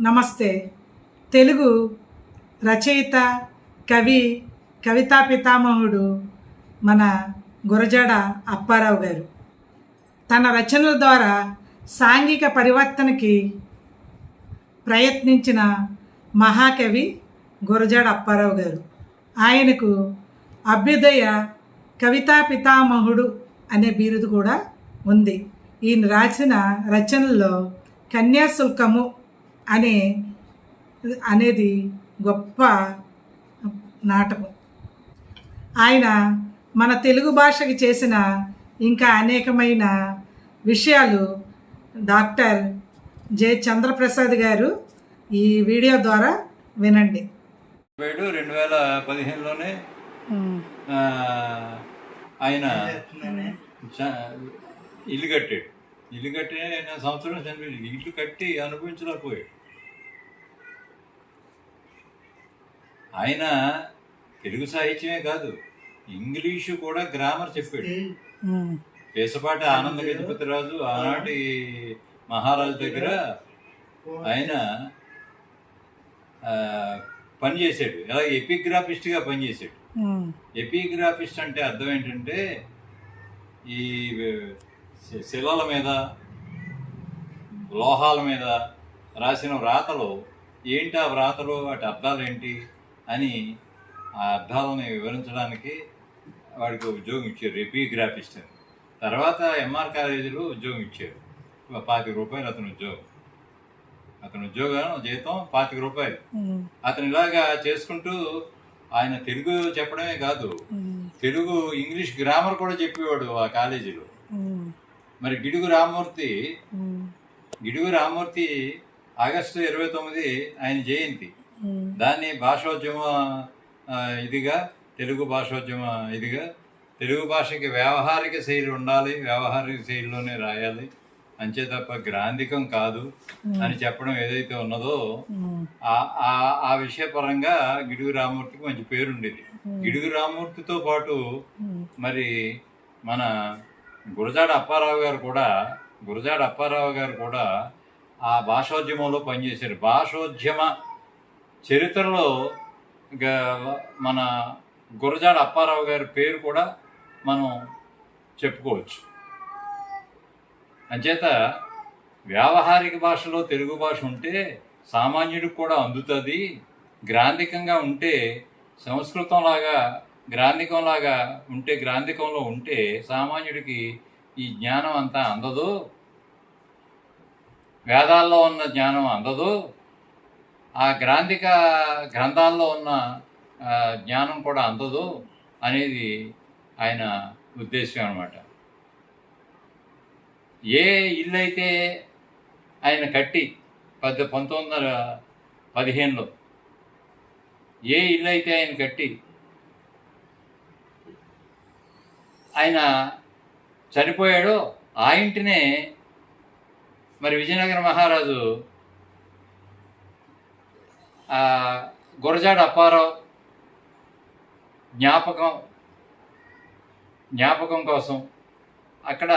నమస్తే. తెలుగు రచయిత కవి కవితా పితామహుడు మన గురజాడ అప్పారావు గారు. తన రచనల ద్వారా సాంఘిక పరివర్తనకి ప్రయత్నించిన మహాకవి గురజాడ అప్పారావు గారు. ఆయనకు అభ్యుదయ కవితా పితామహుడు అనే బిరుదు కూడా ఉంది. ఈయన రాసిన రచనల్లో కన్యాశుల్కము అనే అనేది గొప్ప నాటకం. ఆయన మన తెలుగు భాషకి చేసిన ఇంకా అనేకమైన విషయాలు డాక్టర్ జె చంద్రప్రసాద్ గారు ఈ వీడియో ద్వారా వినండి. ఏడు రెండు వేల పదిహేనులోనే ఆయన ఇల్లు కట్టాడు. ఇల్లు కట్టి ఆయన సంవత్సరం చనిపోయింది ఇల్లు కట్టి అనుభవించలేకపోయాడు. ఆయన తెలుగు సాహిత్యమే కాదు ఇంగ్లీషు కూడా గ్రామర్ చెప్పాడు. పేసపాటి ఆనంద గజపతిరాజు ఆనాటి మహారాజు దగ్గర ఆయన ఆ, పనిచేశాడు. ఎలా ఎపిగ్రాఫిస్ట్గా పనిచేశాడు. ఎపిగ్రాఫిస్ట్ అంటే అర్థం ఏంటంటే ఈ శిలల మీద లోహాల మీద రాసిన వ్రాతలు ఏంటి ఆ వ్రాతలు వాటి అర్థాలు ఏంటి అని ఆ అర్థాలని వివరించడానికి వాడికి ఉద్యోగం ఇచ్చారు ఎపిగ్రాఫిస్ట్ అని. తర్వాత ఎంఆర్ కాలేజీలో ఉద్యోగం ఇచ్చారు. పాతిక రూపాయలు అతని ఉద్యోగం. అతని ఉద్యోగం జీతం పాతిక రూపాయలు. అతను ఇలాగా చేసుకుంటూ ఆయన తెలుగు చెప్పడమే కాదు తెలుగు ఇంగ్లీష్ గ్రామర్ కూడా చెప్పేవాడు ఆ కాలేజీలో. మరి గిడుగు రామమూర్తి గిడుగు రామమూర్తి ఆగస్టు ఇరవై తొమ్మిది ఆయన జయంతి. దాన్ని భాషోద్యమ ఇదిగా తెలుగు భాషోద్యమ ఇదిగా తెలుగు భాషకి వ్యావహారిక శైలి ఉండాలి వ్యావహారిక శైలిలోనే రాయాలి. అంతే తప్ప గ్రాంధికం కాదు అని చెప్పడం ఏదైతే ఉన్నదో ఆ- ఆ- ఆ విషయపరంగా గిడుగు రామమూర్తికి మంచి పేరు ఉండేది గిడుగు రామమూర్తితో పాటు మరి మన గురజాడ అప్పారావు గారు కూడా గురజాడ అప్పారావు గారు కూడా ఆ భాషోద్యమంలో పనిచేశారు. భాషోద్యమ చరిత్రలో మన గురజాడ అప్పారావు గారి పేరు కూడా మనం చెప్పుకోవచ్చు. అంచేత వ్యావహారిక భాషలో తెలుగు భాష ఉంటే సామాన్యుడికి కూడా అందుతుంది. గ్రాంధికంగా ఉంటే సంస్కృతంలాగా గ్రాంధికంలాగా ఉంటే గ్రాంధికంలో ఉంటే సామాన్యుడికి ఈ జ్ఞానం అంతా అందదు. వేదాల్లో ఉన్న జ్ఞానం అందదు. ఆ గ్రాంధిక గ్రంథాల్లో ఉన్న జ్ఞానం కూడా అందదు అనేది ఆయన ఉద్దేశం అనమాట ఏ ఇల్లు అయితే ఆయన కట్టి పద్ద పంతొమ్మిది వందల పదిహేనులో ఏ ఇల్లు అయితే ఆయన కట్టి ఆయన చనిపోయాడో ఆ ఇంటినే మరి విజయనగర మహారాజు గురజాడ అప్పారావు జ్ఞాపకం జ్ఞాపకం కోసం అక్కడ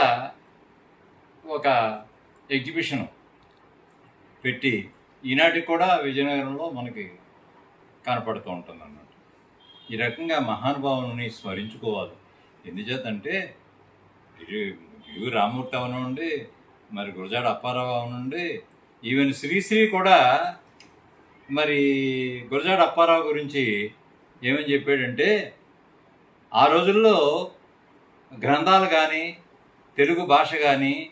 ఒక ఎగ్జిబిషన్ పెట్టి ఈనాటికి కూడా విజయనగరంలో మనకి కనపడుతూ ఉంటుంది అన్నమాట ఈ రకంగా మహానుభావుని స్మరించుకోవాలి. ఎందుచేతంటే యు రామూర్తి అవనండి మరి గురజాడ అప్పారావు అవనండి ఈవెన్ శ్రీశ్రీ కూడా మరి గురజాడ అప్పారావు గురించి ఏమని చెప్పాడంటే ఆ రోజుల్లో గ్రంథాలు కానీ తెలుగు భాష కానీ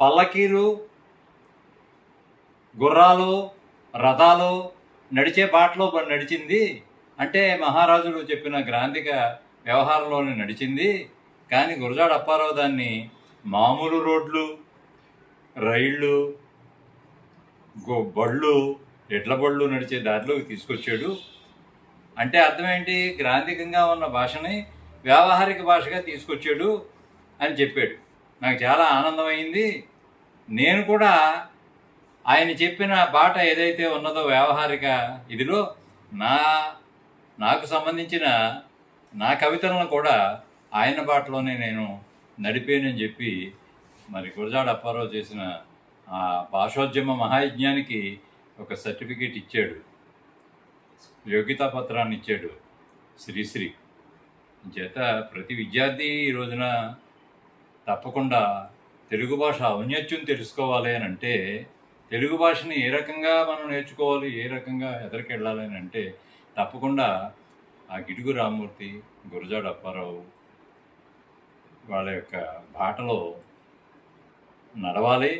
పల్లకీలు గుర్రాలు రథాలు నడిచే బాటలో నడిచింది. అంటే మహారాజులు చెప్పిన గ్రాంధిక వ్యవహారంలోనే నడిచింది. కానీ గురజాడ అప్పారావు దాన్ని మామూలు రోడ్లు రైళ్ళు గో- బళ్ళు ఎడ్ల బళ్ళు నడిచే దారిలోకి తీసుకొచ్చాడు. అంటే అర్థం ఏంటి? గ్రాంధికంగా ఉన్న భాషని వ్యావహారిక భాషగా తీసుకొచ్చాడు అని చెప్పాడు. నాకు చాలా ఆనందమైంది. నేను కూడా ఆయన చెప్పిన బాట ఏదైతే ఉన్నదో వ్యావహారిక ఇదిలో నా నాకు సంబంధించిన నా కవితలను కూడా ఆయన బాటలోనే నేను నడిపానని చెప్పి మరి గురజాడ అప్పారావు చేసిన ఆ భాషోద్యమ మహాయజ్ఞానికి ఒక సర్టిఫికేట్ ఇచ్చాడు. యోగ్యతా పత్రాన్ని ఇచ్చాడు శ్రీశ్రీ. చేత ప్రతి విద్యార్థి ఈ రోజున తప్పకుండా తెలుగు భాష ఔన్నత్యం తెలుసుకోవాలి అని అంటే తెలుగు భాషని ఏ రకంగా మనం నేర్చుకోవాలి ఏ రకంగా ఎదరికెళ్ళాలి అని అంటే తప్పకుండా ఆ గిడుగు రామూర్తి గురజాడ అప్పారావు వాళ్ళ యొక్క బాటలో నడవాలి.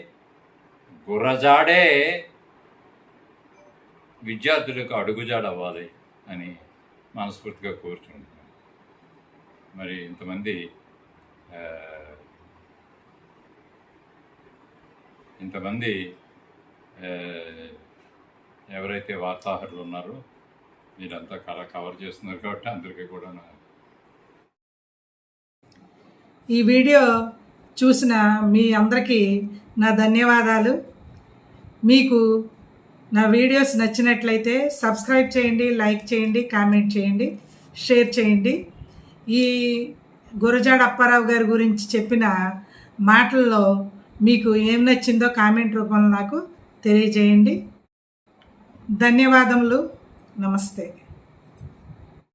గుర్రజాడే విద్యార్థులకు అడుగుజాడ అవ్వాలి అని మనస్ఫూర్తిగా కోరుచుంటున్నాను మరి ఇంతమంది ఇంతమంది ఎవరైతే వార్తాహరులు ఉన్నారో మీరంతా కళ కవర్ చేస్తున్నారు కాబట్టి అందరికీ కూడా ఈ వీడియో చూసిన మీ అందరికీ నా ధన్యవాదాలు. మీకు నా వీడియోస్ నచ్చినట్లయితే సబ్స్క్రైబ్ చేయండి లైక్ చేయండి కామెంట్ చేయండి షేర్ చేయండి. ఈ గురజాడ అప్పారావు గారి గురించి చెప్పిన మాటల్లో మీకు ఏం నచ్చిందో కామెంట్ రూపంలో నాకు తెలియజేయండి. ధన్యవాదములు. నమస్తే